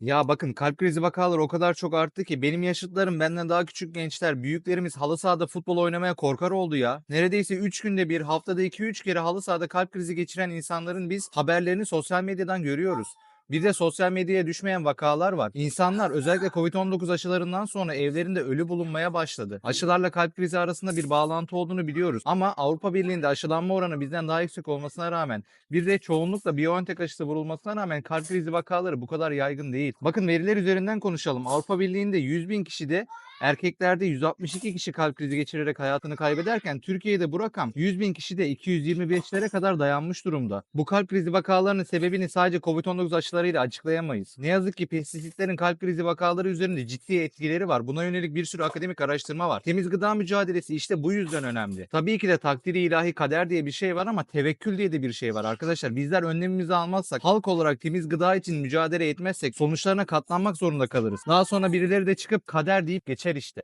Ya bakın kalp krizi vakaları o kadar çok arttı ki benim yaşıtlarım benden daha küçük gençler, büyüklerimiz halı sahada futbol oynamaya korkar oldu ya. Neredeyse 3 günde bir, haftada 2-3 kere halı sahada kalp krizi geçiren insanların biz haberlerini sosyal medyadan görüyoruz. Bir de sosyal medyaya düşmeyen vakalar var. İnsanlar özellikle Covid-19 aşılarından sonra evlerinde ölü bulunmaya başladı. Aşılarla kalp krizi arasında bir bağlantı olduğunu biliyoruz. Ama Avrupa Birliği'nde aşılanma oranı bizden daha yüksek olmasına rağmen bir de çoğunlukla BioNTech aşısı vurulmasına rağmen kalp krizi vakaları bu kadar yaygın değil. Bakın veriler üzerinden konuşalım. Avrupa Birliği'nde 100 bin kişide erkeklerde 162 kişi kalp krizi geçirerek hayatını kaybederken Türkiye'de bu rakam 100 bin kişide 225'lere kadar dayanmış durumda. Bu kalp krizi vakalarının sebebini sadece Covid-19 aşılarıyla açıklayamayız. Ne yazık ki pestisitlerin kalp krizi vakaları üzerinde ciddi etkileri var. Buna yönelik bir sürü akademik araştırma var. Temiz gıda mücadelesi işte bu yüzden önemli. Tabii ki de takdiri ilahi kader diye bir şey var ama tevekkül diye de bir şey var arkadaşlar. Bizler önlemimizi almazsak, halk olarak temiz gıda için mücadele etmezsek sonuçlarına katlanmak zorunda kalırız. Daha sonra birileri de çıkıp kader deyip geçer işte.